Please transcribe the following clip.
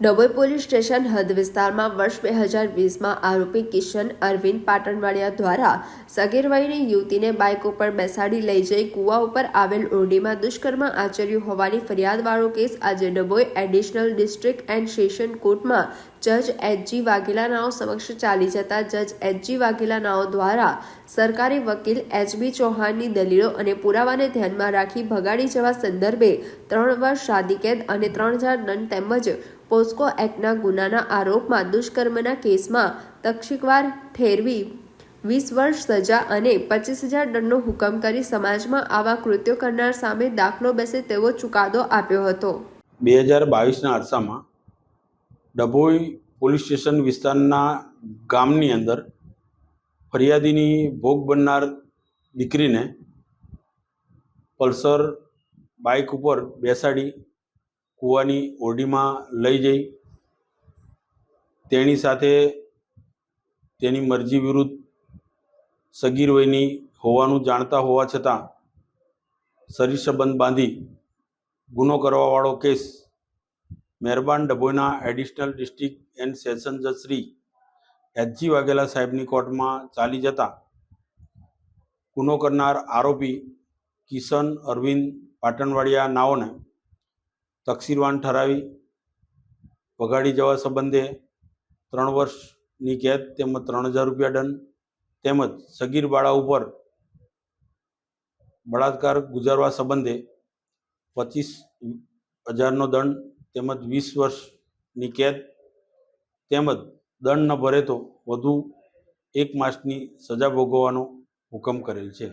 Dabhoi police station હદ વિસ્તારમાં વર્ષ બે હજાર વીસમાં આરોપી કિશન અરવિંદ પાટણવાડિયા દ્વારા સગીરવાઈની યુવતીને બાઇક ઉપર બેસાડી લઈ જઈ કૂવા ઉપર આવેલ ઓરડીમાં દુષ્કર્મ આચર્યું હોવાની ફરિયાદવાળો કેસ આજે Dabhoi additional district and session કોર્ટમાં જજ એચજી વાઘેલાનાઓ સમક્ષ ચાલી જતા જજ એચજી વાઘેલાનાઓ દ્વારા સરકારી વકીલ એચબી ચૌહાણની દલીલો અને પુરાવાને ધ્યાનમાં રાખી ભગાડી જવા સંદર્ભે ત્રણ વર્ષ શાદી કેદ અને ત્રણ હજાર દંડ તેમજ પોસ્કો એક્ટના ગુનાના આરોપમાં દુષ્કર્મના કેસમાં તક્ષિકવાર ઠેરવી, વીસ વર્ષ સજા અને પચીસ હજાર દંડનો હુકમ કરી સમાજમાં આવા કૃત્યો કરનાર સામે દાખલો બેસે તેવો ચુકાદો આપ્યો હતો. બે હજાર બાવીસના અરસામાં ડભોઈ પોલીસ સ્ટેશન વિસ્તારના ગામની અંદર ફરિયાદીની ભોગ બનનાર દીકરીને પલ્સર બાઇક ઉપર બેસાડી કૂવાની ઓરડીમાં લઈ જઈ. તેની સાથે તેની મરજી વિરુદ્ધ સગીર વયની હોવાનું જાણતા હોવા છતાં શરીર સંબંધ બાંધી ગુનો કરવાવાળો કેસ મહેરબાન ડભોઈના એડિશનલ ડિસ્ટ્રિક્ટ એન્ડ સેશન જજ શ્રી એચજી વાઘેલા સાહેબની કોર્ટમાં ચાલી જતા ગુનો કરનાર આરોપી કિશન અરવિંદ પાટણવાડિયા નાઓને તકસીરવાન ઠરાવી, વગાડી જવા સંબંધે ત્રણ વર્ષની કેદ, તેમજ ત્રણ હજાર રૂપિયા દંડ, તેમજ સગીર બાળા ઉપર બળાત્કાર ગુજારવા સંબંધે પચીસ હજારનો દંડ, તેમજ વીસ વર્ષની કેદ, તેમજ દંડ ન ભરે તો વધુ એક માસની સજા ભોગવવાનો હુકમ કરેલ છે.